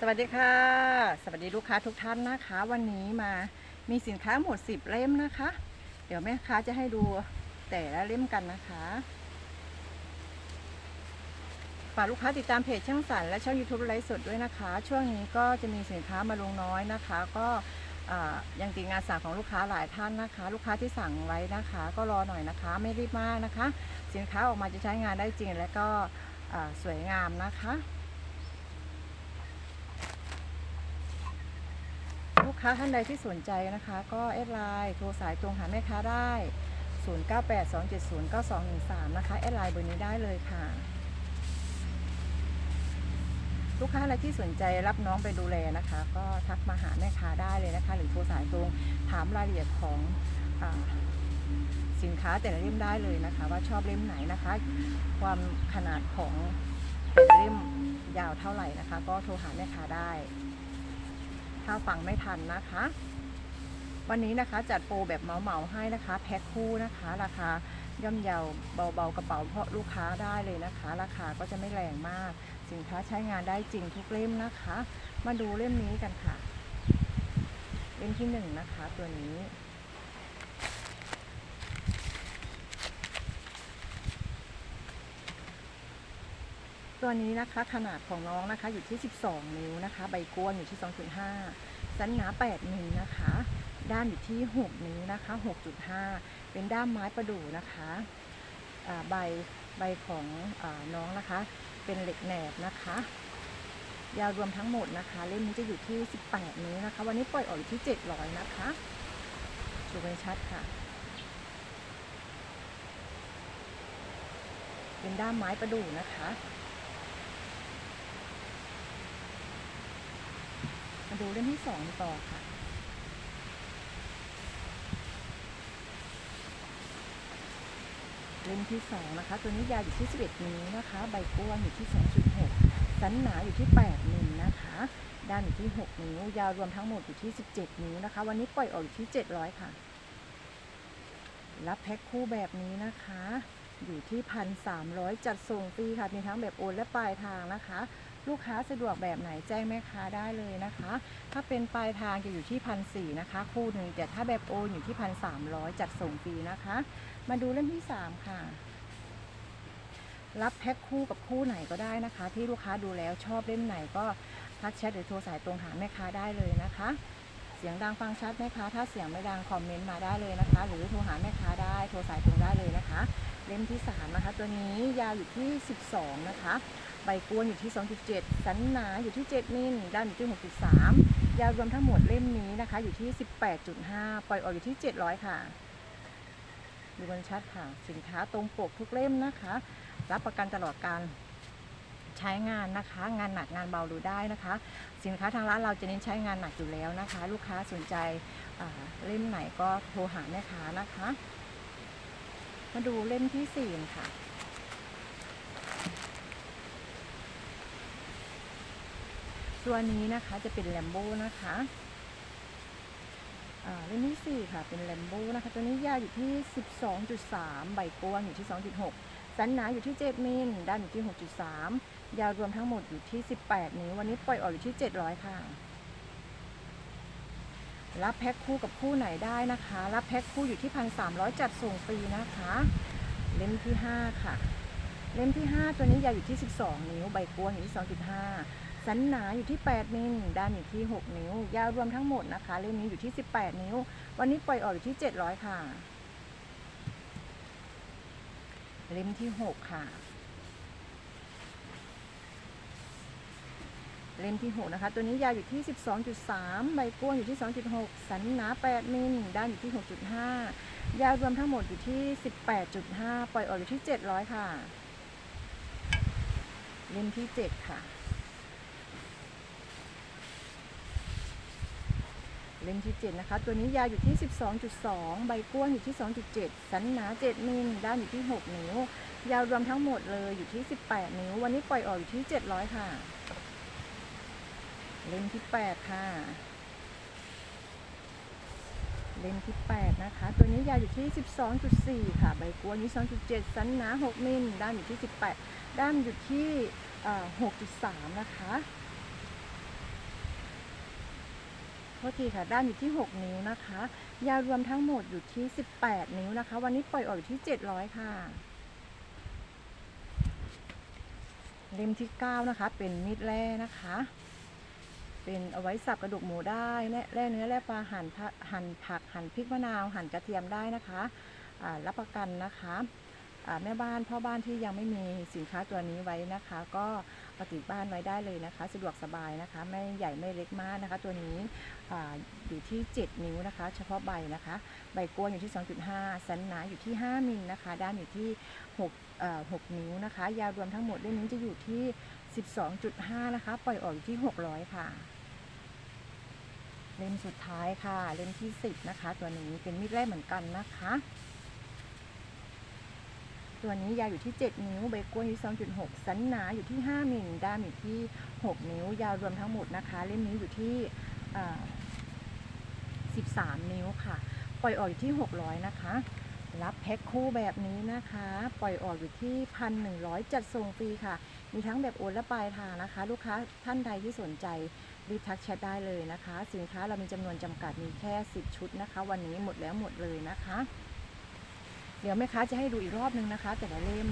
สวัสดีค่ะ สวัสดีลูกค้าทุกท่านนะคะ วันนี้มามีสินค้าหมด 10 เล่มนะคะ เดี๋ยวแม่ค้าจะให้ดูแต่ละเล่มกันนะคะฝากลูกค้าติดตามเพจช่างสรรและช่อง YouTube ไลฟ์สดด้วยนะคะ ช่วงนี้ก็จะมีสินค้ามาลงน้อยนะคะ ก็ยังติดงานสั่งของลูกค้าหลายท่านนะคะ ลูกค้าที่สั่งไว้นะคะ ก็รอหน่อยนะคะ ไม่รีบมากนะคะ สินค้าออกมาจะใช้งานได้จริงและก็สวยงามนะคะ ลูก ค้าท่านใดที่สนใจนะคะ ก็แอดไลน์โทรสายตรงหาแม่ค้าได้ 0982709213 นะคะ แอดไลน์เบอร์นี้ได้เลยค่ะ ลูกค้าอะไรที่สนใจรับน้องไปดูแลนะคะ ก็ทักมาหาแม่ค้าได้เลยนะคะ หรือโทรสายตรงถามรายละเอียดของอสินค้าแต่ละเล่มได้เลยนะคะ ว่าชอบเล่มไหนนะคะ ความขนาดของแต่ละเล่มยาวเท่าไหร่นะคะ ก็โทรหาแม่ค้าได้ ถ้าฟังไม่ทันนะคะ วันนี้นะคะจัดโปรแบบเหมาๆให้นะคะ แพ็คคู่นะคะ ราคาย่อมเยาเบาๆกระเป๋าเพราะลูกค้าได้เลยนะคะ ราคาก็จะไม่แรงมาก สินค้าใช้งานได้จริงทุกเล่มนะคะ มาดูเล่มนี้กันค่ะ เล่มที่หนึ่งนะคะ ตัวนี้ ตัวนี้นะคะขนาดของน้องนะคะอยู่ที่ 12 นิ้วนะคะ ใบกวนอยู่ที่ 2.5 สันหนา8มิลนะคะ ด้านอยู่ที่ 6 นิ้วนะคะ 6.5 เป็นด้ามไม้ประดู่นะคะใบใบของอน้องนะคะ เป็นเหล็กแหนบนะคะ ยาวรวมทั้งหมดนะคะ เล่มนี้จะอยู่ที่ 18 นิ้วนะคะ วันนี้ปล่อยออกอยู่ที่ 700 นะคะดูกันชัดค่ะเป็นด้ามไม้ประดู่นะคะ มา ดูเล่มที่สองต่อค่ะเล่มที่สองนะคะ ตัวนี้ยาวอยู่ที่ 11 นิ้วนะคะ ใบกว้างอยู่ที่ 2.6 สันหนาอยู่ที่8มิลนะคะ ด้านอยู่ที่ 6 นิ้ว ยาวรวมทั้งหมดอยู่ที่ 17 นิ้วนะคะ วันนี้ปล่อยออกอยู่ที่ 700 ค่ะ รับแพ็คคู่แบบนี้นะคะ อยู่ที่1,300จัดส่งฟรีค่ะ มีทั้งแบบโอนและปลายทางนะคะ ลูกค้าสะดวกแบบไหนแจ้งแม่ค้าได้เลยนะคะ ถ้าเป็นปลายทางจะอยู่ที่พันสี่นะคะ คู่หนึ่งแต่ถ้าแบบโอนอยู่ที่พันสามร้อยจัดส่งฟรีนะคะ มาดูเล่มที่3ค่ะ รับแพ็คคู่กับคู่ไหนก็ได้นะคะ ที่ลูกค้าดูแล้วชอบเล่มไหนก็ทักแชทหรือโทรสายตรงหาแม่ค้าได้เลยนะคะ เสียงดังฟังชัดไหมคะ ถ้าเสียงไม่ดังคอมเมนต์มาได้เลยนะคะ หรือโทรหาแม่ค้าได้ โทรสายตรงได้เลยนะคะ เล่มที่3นะคะตัวนี้ยาวอยู่ที่ 12 นะคะ ใบกวนอยู่ที่ 2.7 สันหนาอยู่ที่ 7 มิลด้านอยู่ที่ 6.3 ยาวรวมทั้งหมดเล่มนี้นะคะ อยู่ที่ 18.5 ปล่อยออกอยู่ที่ 700 ค่ะ ดูกันชัดค่ะ สินค้าตรงปกทุกเล่มนะคะ รับประกันตลอดการใช้งานนะคะ งานหนักงานเบาดูได้นะคะ สินค้าทางร้านเราจะเน้นใช้งานหนักอยู่แล้วนะคะ ลูกค้าสนใจเล่มไหนก็โทรหาแม่ค้านะคะ มาดูเล่มที่สี่ค่ะ ตัวนี้นะคะจะเป็นแลมโบ้นะคะเล่มที่สี่ค่ะเป็นแลมโบ้นะคะ ตัวนี้ยาวอยู่ที่ 12.3 ใบกว้างอยู่ที่ 2.6 สันหนาอยู่ที่ 7 มิลด้านอยู่ที่ 6.3 ยาวรวมทั้งหมดอยู่ที่ 18 นิ้ว วันนี้ปล่อยออกอยู่ที่ 700 ค่ะ รับแพ็คคู่กับคู่ไหนได้นะคะ รับแพ็คคู่อยู่ที่1,300จัดส่งฟรีนะคะ เล่มที่5ค่ะ เล่มที่5ตัวนี้ยาวอยู่ที่12นิ้ว ใบกวงอยู่ที่2.5สันหนาอยู่ที่8มิลด้านอยู่ที่6นิ้ว ยาวรวมทั้งหมดนะคะ เล่มนี้อยู่ที่18นิ้ว วันนี้ปล่อยออกอยู่ที่700ค่ะ เล่มที่6ค่ะ เล่มที่ 6 นะคะ ตัวนี้ยาวอยู่ที่ 12.3 ใบกว้างอยู่ที่ 2.6 สันหนา 8 มิลด้านอยู่ที่ 6.5 ยาวรวมทั้งหมดอยู่ที่ 18.5 ปล่อยออกอยู่ที่ 700 ค่ะ เล่มที่ 7 ค่ะ เล่มที่ 7 นะคะ ตัวนี้ยาวอยู่ที่ 12.2 ใบกว้างอยู่ที่ 2.7 สันหนา 7 มิลด้านอยู่ที่ 6 นิ้ว ยาวรวมทั้งหมดเลยอยู่ที่ 18 นิ้ว วันนี้ปล่อยออกอยู่ที่ 700 ค่ะ เล่มที่8ค่ะ เล่มที่8นะคะ ตัวนี้ยาวอยู่ที่12.4ค่ะ ใบกวนอยู่2.7สันหนา6มิลด้านอยู่ที่18ด้านอยู่ที่เอ่อ6.3นะคะโทษทีค่ะ ด้านอยู่ที่ 6 นิ้วนะคะ ยาวรวมทั้งหมดอยู่ที่ 18 นิ้วนะคะ วันนี้ปล่อยออกอยู่ที่ 700 ค่ะ เล่มที่ 9 นะคะ เป็นมีดแร่นะคะ เป็นเอาไว้สับกระดูกหมูได้แร่เนื้อแร่ปลาหั่นผักหั่นผักหั่นพริกมะนาวหั่นกระเทียมได้นะคะรับประกันนะคะแม่บ้านพ่อบ้านที่ยังไม่มีสินค้าตัวนี้ไว้นะคะ ก็เอาติดบ้านไว้ได้เลยนะคะ สะดวกสบายนะคะ ไม่ใหญ่ไม่เล็กมากนะคะ ตัวนี้ออยู่ที่ 7 นิ้วนะคะ เฉพาะใบนะคะ ใบกล้วยอยู่ที่ 2.5 สันหนาอยู่ที่ 5มิลนะคะ ด้านอยู่ที่6เอ่อ6นิ้วนะคะ ยาวรวมทั้งหมดเล่มนี้จะอยู่ที่ 12.5 นะคะ ปล่อยออกอยู่ที่ 600 ค่ะ เล่มสุดท้ายค่ะ เล่มที่10นะคะ ตัวนี้เป็นมีดแร่เหมือนกันนะคะ ตัวนี้ยาวอยู่ที่ 7 นิ้วใบกล้วยอยู่ที่2.6 สันหนาอยู่ที่ 5มิลด้ามอยู่ที่ 6 นิ้ว ยาวรวมทั้งหมดนะคะ เล่มนี้อยู่ที่อ่า13 นิ้วค่ะ ปล่อยออกอยู่ที่ 600 นะคะ รับแพ็คคู่แบบนี้นะคะ ปล่อยออกอยู่ที่ 1,100 จัดส่งฟรีค่ะ มีทั้งแบบโอนและปลายทางนะคะ ลูกค้าท่านใดที่สนใจรีบทักแชทได้เลยนะคะ สินค้าเรามีจำนวนจำกัดมีแค่ 10 ชุดนะคะ วันนี้หมดแล้วหมดเลยนะคะ เดี๋ยวแม่ค้าจะให้ดูอีกรอบนึงนะคะ แต่ละเล่ม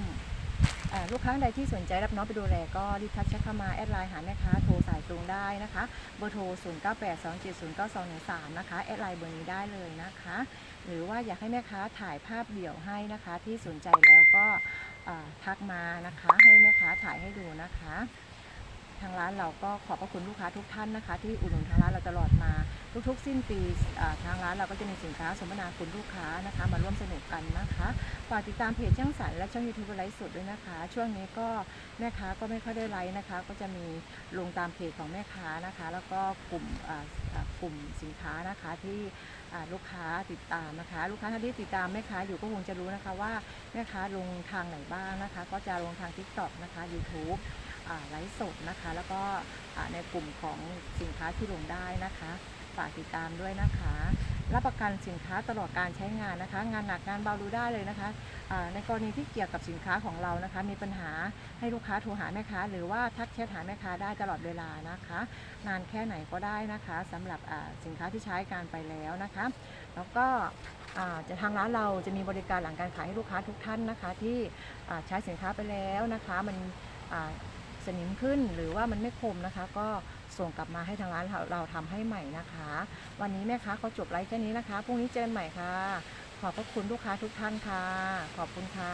ลูกค้าใดที่สนใจรับน้องไปดูแลก็รีบทักแชทเข้ามาแอดไลน์หาแม่ค้าโทรสายตรงได้นะคะเบอร์โทร 0 9 8 2 7 0 9 2 1 3 นะคะแอดไลน์เบอร์นี้ได้เลยนะคะ หรือว่าอยากให้แม่ค้าถ่ายภาพเดี่ยวให้นะคะที่สนใจแล้วก็ ทักมานะคะ ให้แม่ค้าถ่ายให้ดูนะคะ ทางร้านเราก็ขอบพระคุณลูกค้าทุกท่านนะคะ ที่อุดหนุนทางร้านเราตลอดมา ทุกๆ สิ้นปีทางร้านเราก็จะมีสินค้าสมนาคุณลูกค้านะคะ มาร่วมสนุกกันนะคะฝากติดตามเพจช่างสรรและช่องยูทูบไลฟ์สดด้วยนะคะ ช่วงนี้ก็แม่ค้าก็ไม่ค่อยได้ไลฟ์นะคะ ก็จะมีลงตามเพจของแม่ค้านะคะ แล้วก็กลุ่มกลุ่มสินค้านะคะที่ ลูกค้าติดตามนะคะ ลูกค้าท่านที่ติดตามแม่ค้าอยู่ก็คงจะรู้นะคะว่าแม่ค้าลงทางไหนบ้างนะคะ ก็จะลงทาง TikTok นะคะ YouTube ไลฟ์สดนะคะ แล้วก็ในกลุ่มของสินค้าที่ลงได้นะคะ ฝากติดตามด้วยนะคะ รับประกันสินค้าตลอดการใช้งานนะคะ งานหนักงานเบาดูได้เลยนะคะในกรณีที่เกี่ยวกับสินค้าของเรานะคะ มีปัญหาให้ลูกค้าโทรหาแม่ค้า หรือว่าทักแชทหาแม่ค้าได้ตลอดเวลานะคะ นานแค่ไหนก็ได้นะคะสำหรับสินค้าที่ใช้การไปแล้วนะคะ แล้วก็จะทางร้านเราจะมีบริการหลังการขายให้ลูกค้าทุกท่านนะคะ ที่ใช้สินค้าไปแล้วนะคะ มัน สนิมขึ้น หรือว่ามันไม่คมนะคะ ก็ส่งกลับมาให้ทางร้านเราเราทำให้ใหม่นะคะ วันนี้แม่ค้าเขาจบไลฟ์แค่นี้นะคะพรุ่งนี้เจอกันใหม่ค่ะ ขอบพระคุณลูกค้าทุกท่านค่ะ ขอบคุณค่ะ